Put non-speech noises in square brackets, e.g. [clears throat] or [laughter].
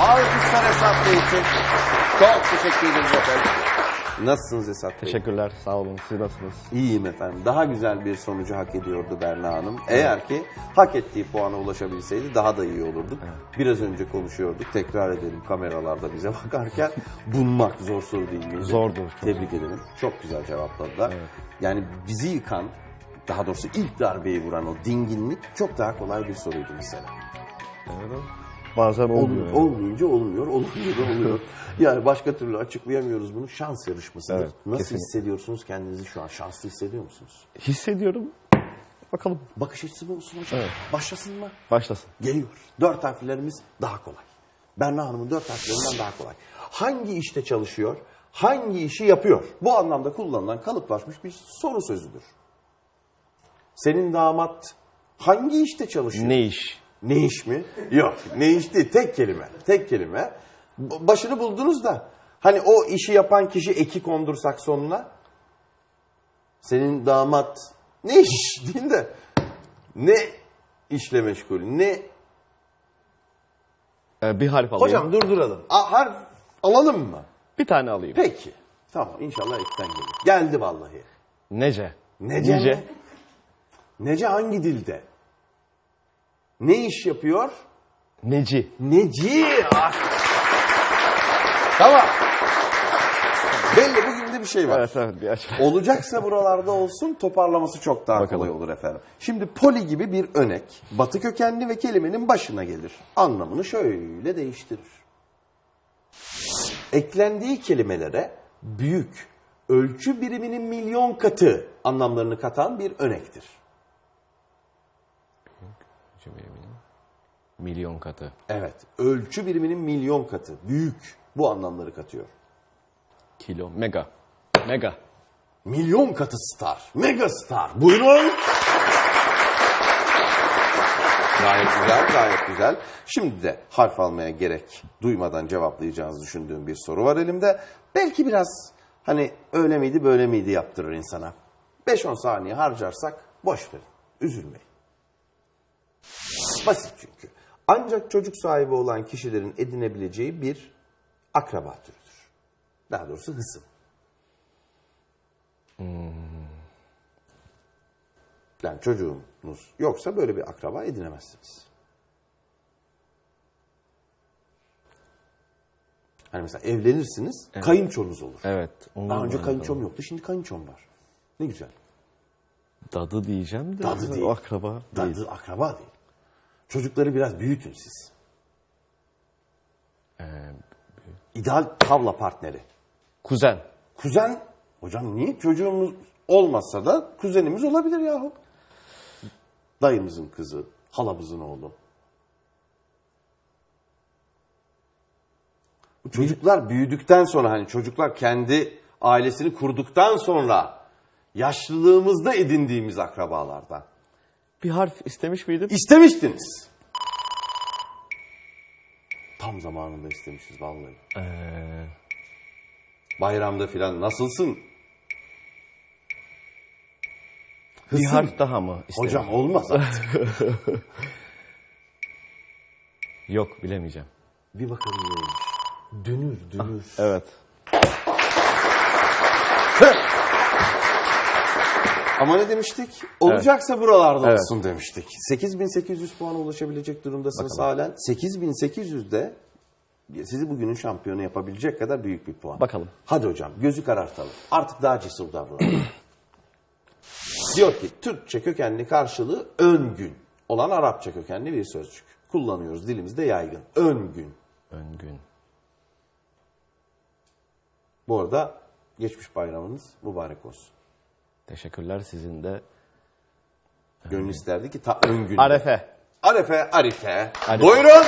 Alkışlar Esat Bey için. Çok teşekkür ederiz efendim. Nasılsınız Esat Bey? Teşekkürler, sağ olun. Siz nasılsınız? İyiyim efendim. Daha güzel bir sonucu hak ediyordu Berna Hanım. Eğer ki hak ettiği puana ulaşabilseydi daha da iyi olurduk. Biraz önce konuşuyorduk. Tekrar edelim kameralarda bize [laughs] bakarken. Bulmak zor soru değil miydi? Zordu, çok Tebrik ederim. Çok güzel cevapladılar. Yani bizi yıkan, daha doğrusu ilk darbeyi vuran o dinginlik çok daha kolay bir soruydu mesela. Evet. Bazen Ol- olmuyor. yani. olmayınca olmuyor, olunca da oluyor. [laughs] yani başka türlü açıklayamıyoruz bunu. Şans yarışmasıdır. Evet, Nasıl kesinlikle. hissediyorsunuz kendinizi şu an? Şanslı hissediyor musunuz? Hissediyorum. Bakalım. Bakış açısı mı olsun hocam? Evet. Başlasın mı? Başlasın. Geliyor. Dört harflerimiz daha kolay. Berna Hanım'ın dört harflerinden daha kolay. Hangi işte çalışıyor? Hangi işi yapıyor? Bu anlamda kullanılan kalıplaşmış bir soru sözüdür. Senin damat hangi işte çalışıyor? Ne iş? Ne iş mi? Yok. Ne iş değil. Tek kelime. Tek kelime. Başını buldunuz da. Hani o işi yapan kişi eki kondursak sonuna. Senin damat ne iş [laughs] değil de ne işle meşgul ne Ee, bir harf alayım. hocam durduralım A, harf alalım mı Bir tane alayım. peki tamam inşallah ekten gelir geldi vallahi Nece. nece Nice. mi? nece hangi dilde ne iş yapıyor Neci. Neci. Ah. Tamam. Belli bugün de bir şey var. Evet evet bir aç. Olacaksa buralarda olsun toparlaması çok daha Bakalım. kolay olur efendim. Şimdi poli gibi bir önek batı kökenli ve kelimenin başına gelir. Anlamını şöyle değiştirir. Eklendiği kelimelere büyük, ölçü biriminin milyon katı anlamlarını katan bir önektir. Milyon katı. Evet, ölçü biriminin milyon katı, büyük bu anlamları katıyor. Kilo. Mega. Mega. Milyon katı star. Mega star. Buyurun. Gayet güzel, gayet güzel. Şimdi de harf almaya gerek duymadan cevaplayacağınızı düşündüğüm bir soru var elimde. Belki biraz hani öyle miydi böyle miydi yaptırır insana. 5-10 saniye harcarsak boş verin. Üzülmeyin. Basit çünkü. Ancak çocuk sahibi olan kişilerin edinebileceği bir akraba türüdür. Daha doğrusu hısım. Yani çocuğunuz yoksa böyle bir akraba edinemezsiniz. Hani mesela evlenirsiniz, kayınçonuz olur. Evet. Daha önce kayınçom yoktu, şimdi kayınçom var. Ne güzel. Dadı diyeceğim de. Dadı değil. O akraba değil. Dadı akraba değil. Çocukları biraz büyütün siz. Ee, İdeal tavla partneri. kuzen. Kuzen, hocam niye çocuğumuz olmasa da kuzenimiz olabilir yahu. Dayımızın kızı, halamızın oğlu. Bu çocuklar büyüdükten sonra hani çocuklar kendi ailesini kurduktan sonra yaşlılığımızda edindiğimiz akrabalardan. Bir harf istemiş miydim? İstemiştiniz. Tam zamanında istemişiz vallahi. Ee, Bayramda filan nasılsın? bir Hısım. harf daha mı istemiş? Hocam olmaz artık. [laughs] Yok bilemeyeceğim. Bir bakalım neymiş. Dünür, dünür. Evet. Ama ne demiştik? Olacaksa buralarda Evet. olsun demiştik. 8800 puana ulaşabilecek durumdasınız halen. 8800'de sizi bugünün şampiyonu yapabilecek kadar büyük bir puan. Bakalım. Hadi hocam gözü karartalım. Artık daha cesur davranalım. [clears throat] Diyor ki Türkçe kökenli karşılığı ön gün olan Arapça kökenli bir sözcük. Kullanıyoruz dilimizde yaygın. Ön gün. Ön gün. Bu arada geçmiş bayramınız mübarek olsun. Teşekkürler sizin de. Gönül isterdi ki ta ön gün. Arefe. Arefe, Arife. Arife. Buyurun.